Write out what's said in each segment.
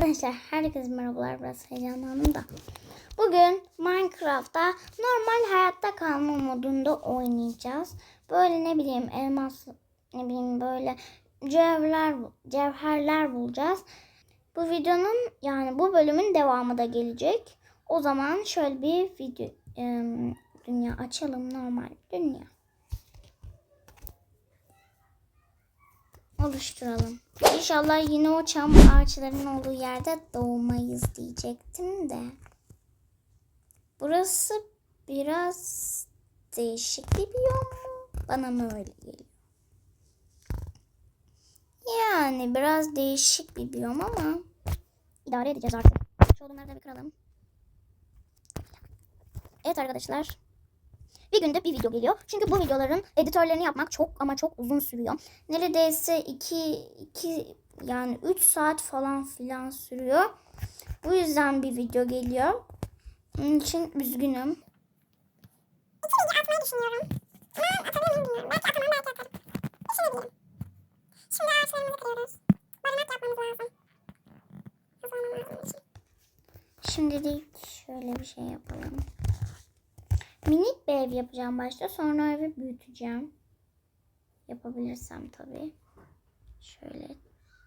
Arkadaşlar herkese merhabalar biraz heyecanlandım da. Bugün Minecraft'ta normal hayatta kalma modunda oynayacağız. Böyle ne bileyim elmas ne bileyim böyle cevherler, cevherler bulacağız. Bu videonun yani bu bölümün devamı da gelecek. O zaman şöyle bir video em, dünya açalım normal dünya. Oluşturalım. İnşallah yine o çam ağaçlarının olduğu yerde doğmayız diyecektim de. Burası biraz değişik bir biyom mu? Bana mı öyle geliyor? Yani biraz değişik bir biyom ama idare edeceğiz artık. Şu odunları da bir kıralım. Evet arkadaşlar. Bir günde bir video geliyor. Çünkü bu videoların editörlerini yapmak çok ama çok uzun sürüyor. Neredeyse 2 2 yani 3 saat falan filan sürüyor. Bu yüzden bir video geliyor. Onun için üzgünüm. İki bilgi atmayı düşünüyorum. Ama atabilir miyim bilmiyorum. Belki atamam belki atarım. İşine diyeyim. Şimdi ağaçlarımızı kırıyoruz. Barınak yapmamız lazım. İçin. Şimdilik şöyle bir şey yapalım. Minik bir ev yapacağım başta. Sonra evi büyüteceğim. Yapabilirsem tabii. Şöyle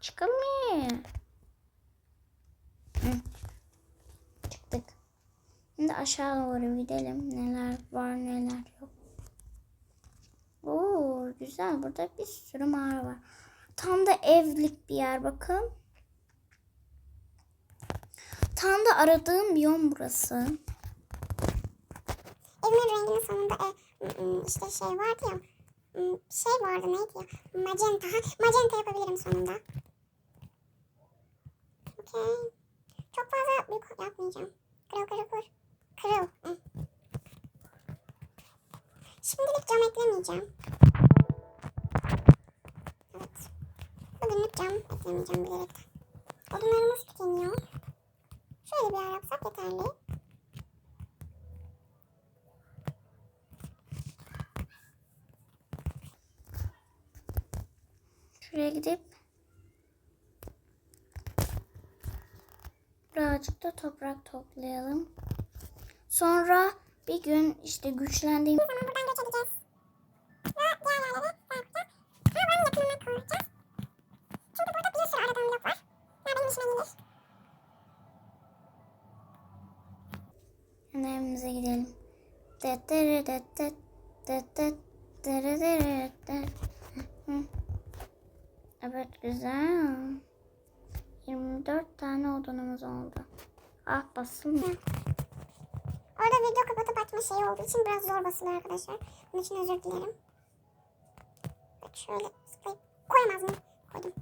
çıkalım mı? Hı. Çıktık. Şimdi aşağı doğru gidelim. Neler var neler yok. Oo güzel. Burada bir sürü mağara var. Tam da evlik bir yer bakın. Tam da aradığım biyom burası. Evimin renginin sonunda e, işte şey vardı ya. Şey vardı neydi ya? Magenta. Magenta yapabilirim sonunda. Okey. Çok fazla büyük yapmayacağım. Kırıl kırıl kır. Kırıl. Hı. Şimdilik cam eklemeyeceğim. Evet. Bugünlük cam eklemeyeceğim bilerekten. Odunlarımız tükeniyor. Şöyle bir yer yapsak yeterli. Şuraya gidip birazcık da toprak toplayalım. Sonra bir gün işte güçlendiğim zaman buradan göç edeceğiz. Ve diğer yerlere yapacağız? Ama buranın yakınına koyacağız. Çünkü burada bir sürü aradan blok var. Ya benim işime gelir. Hemen evimize gidelim. Det dere det det det det dere dere det. Hı. Evet güzel. 24 tane odunumuz oldu. Ah basılmıyor. Orada video kapatıp açma şeyi olduğu için biraz zor basılıyor arkadaşlar. Bunun için özür dilerim. Bak şöyle zıplayıp koyamaz mıyım? Koydum.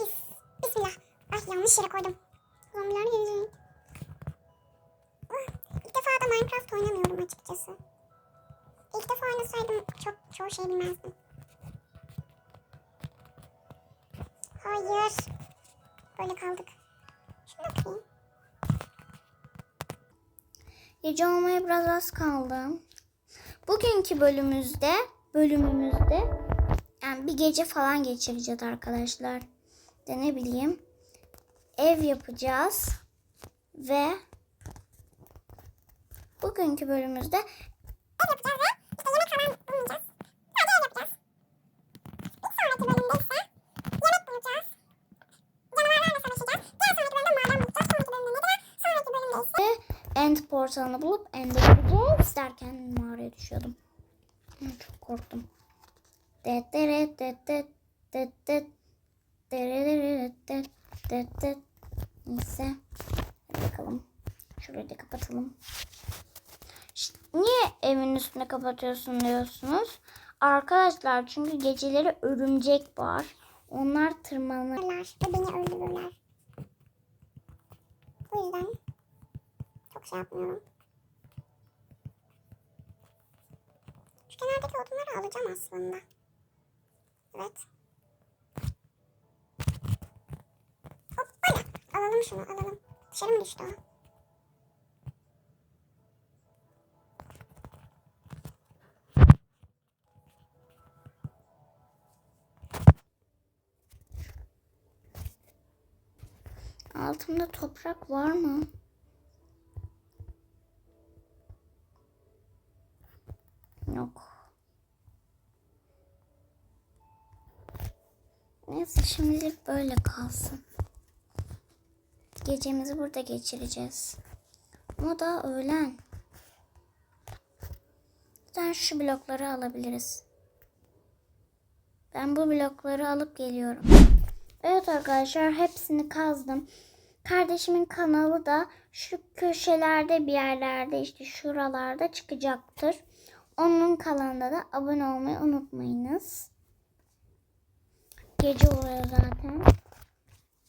Bis, bismillah. Ay yanlış yere koydum. Zombiler gelecek. Ah, İlk defa da Minecraft oynamıyorum açıkçası. İlk defa oynasaydım çok çoğu şey bilmezdim. Hayır. Böyle kaldık. Şunu atayım. Gece olmaya biraz az kaldı. Bugünkü bölümümüzde, bölümümüzde yani bir gece falan geçireceğiz arkadaşlar. De ne bileyim ev yapacağız ve bugünkü bölümümüzde ev yapacağız ve işte yemek falan bulmayacağız. Sadece ev yapacağız. Bir sonraki bölümde ise yemek bulacağız. Canavarlarla savaşacağız. Diğer sonraki bölümde maden bulacağız. Sonraki bölümde ne kadar? Sonraki bölümde ise end portalını bulup end'e gideceğiz derken mağaraya düşüyordum. Çok korktum. Neyse. Bakalım. Şurayı da kapatalım. Ş- Niye evin üstüne kapatıyorsun diyorsunuz? Arkadaşlar çünkü geceleri örümcek var. Onlar tırmanır. ölürler ve beni öldürürler. Bu yüzden çok şey yapmıyorum. Şu kenardaki odunları alacağım aslında. Evet. Hop böyle. Alalım şunu alalım. Dışarı mı düştü o? Altımda toprak var mı? Yok. Neyse şimdilik böyle kalsın. Gecemizi burada geçireceğiz. Ama da öğlen. Sen şu blokları alabiliriz. Ben bu blokları alıp geliyorum. Evet arkadaşlar hepsini kazdım. Kardeşimin kanalı da şu köşelerde bir yerlerde işte şuralarda çıkacaktır. Onun kanalına da abone olmayı unutmayınız. Gece oluyor zaten.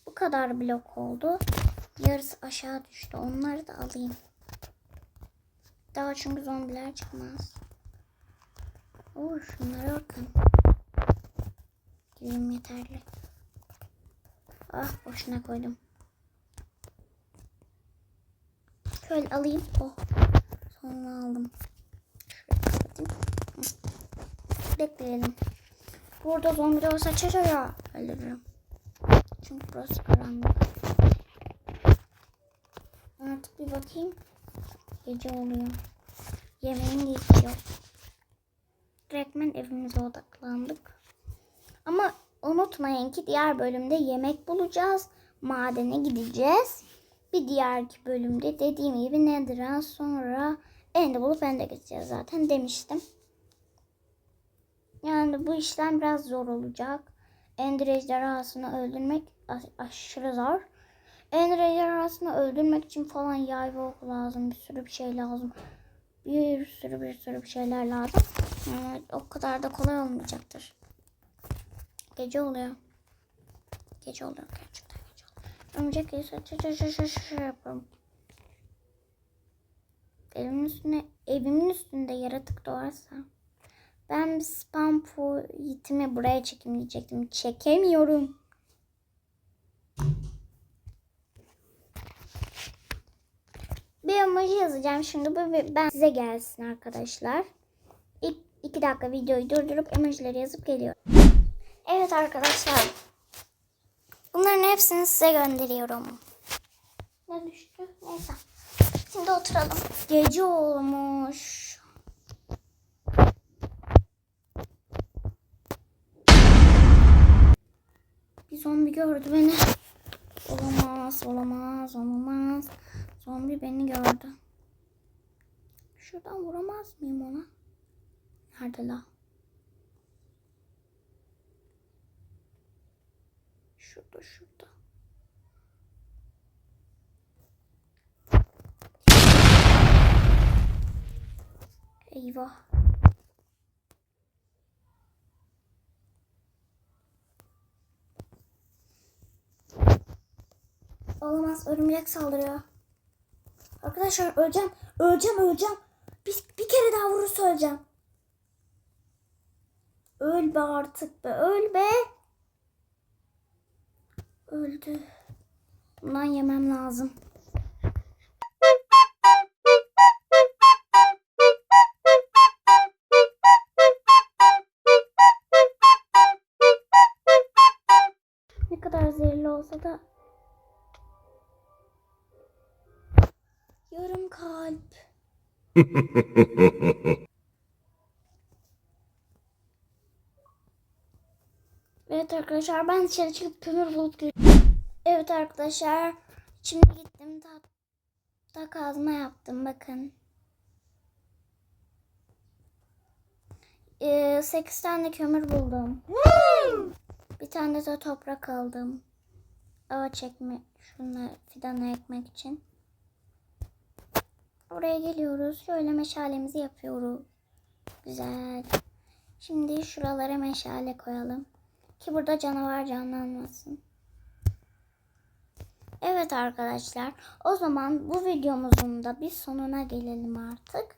Bu kadar blok oldu. Yarısı aşağı düştü. Onları da alayım. Daha çünkü zombiler çıkmaz. Oo şunlara bakın. Gideyim yeterli. Ah boşuna koydum. Şöyle alayım. Oh. Sonra aldım. Hı. Bekleyelim. Burada zombi olsa çaraya öldürürüm. Çünkü burası karanlık. Artık bir bakayım. Gece oluyor. Yemeğim geçiyor. Direktmen evimize odaklandık. Ama unutmayın ki diğer bölümde yemek bulacağız. Madene gideceğiz. Bir diğerki bölümde dediğim gibi Nether'a sonra ende bulup ende gideceğiz zaten demiştim. Yani bu işlem biraz zor olacak. Ender ejderhasını öldürmek aşırı zor. Ender ejderhasını öldürmek için falan yay ve lazım. Bir sürü bir şey lazım. Bir sürü bir sürü bir şeyler lazım. Yani o kadar da kolay olmayacaktır. Gece oluyor. Gece oluyor gerçekten gece oluyor. Çı çı yapalım. Evimin üstüne, evimin üstünde yaratık doğarsa ben spam pointimi buraya çekeyim diyecektim. Çekemiyorum. Bir emoji yazacağım şimdi. Bu ben size gelsin arkadaşlar. İlk iki dakika videoyu durdurup emojileri yazıp geliyorum. Evet arkadaşlar. Bunların hepsini size gönderiyorum. Ne düştü? Neyse. Şimdi oturalım. Gece olmuş. Bir zombi gördü beni. Olamaz, olamaz, olamaz. Zombi beni gördü. Şuradan vuramaz mıyım ona? Nerede la? Şurada, şurada. Eyvah. Olamaz örümcek saldırıyor. Arkadaşlar öleceğim. Öleceğim öleceğim. Bir, bir kere daha vurursa öleceğim. Öl be artık be. Öl be. Öldü. Bundan yemem lazım. Ne kadar zehirli olsa da yarım kalp. Evet arkadaşlar ben dışarı çıkıp kömür bulup. Evet arkadaşlar şimdi gittim tahta kazma yaptım bakın. Ee, 8 tane kömür buldum. Bir tane de toprak aldım. Ağaç ekme, şunları fidana ekmek için. Oraya geliyoruz. Şöyle meşalemizi yapıyoruz. Güzel. Şimdi şuralara meşale koyalım. Ki burada canavar canlanmasın. Evet arkadaşlar. O zaman bu videomuzun da bir sonuna gelelim artık.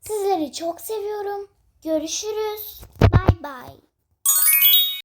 Sizleri çok seviyorum. Görüşürüz. Bay bay.